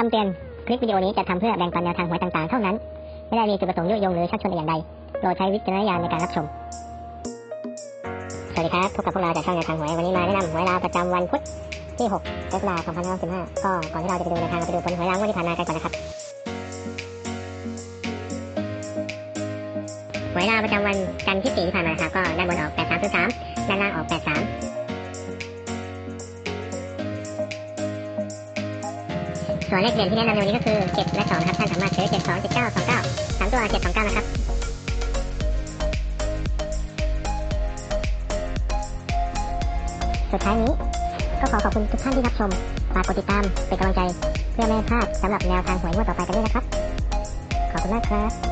คำเตือน คลิปวิดีโอนี้จะทำเพื่อแบ่งปันแนวทางหวยต่างๆ เท่านั้น ไม่ได้มีจุดประสงค์ยุยงหรือชักชวนอย่างใด โปรดใช้วิจารณญาณในการรับชม สวัสดีครับ พบกับพวกเราจากช่องแนวทางหวย วันนี้มาแนะนำหวยลาวประจำวันพุธที่6กรกฎาคม2565ก็ก่อนที่เราจะไปดูแนวทางเราไปดูผลหวยลาวงวดที่ผ่านมากันก่อนนะครับ หวยลาวประจำวันจันทร์ที่4ที่ผ่านมานะครับก็ด้านบนออก 8303ด้านล่างออก 83 ส่วนเลขเด่นที่แนะนำในวันนี้ก็คือ 7 และ2ครับท่านสามารถซื้อ 7 2 7 9 2 9 3 ตัว 7 2 9 นะครับสุดท้ายนี้ก็ขอขอบคุณทุกท่านที่รับชม ฝากกดติดตามเป็นกำลังใจ เพื่อไม่ให้พลาดสำหรับแนวทางหวยงวดต่อไปกันด้วยนะครับ ขอบคุณมากครับ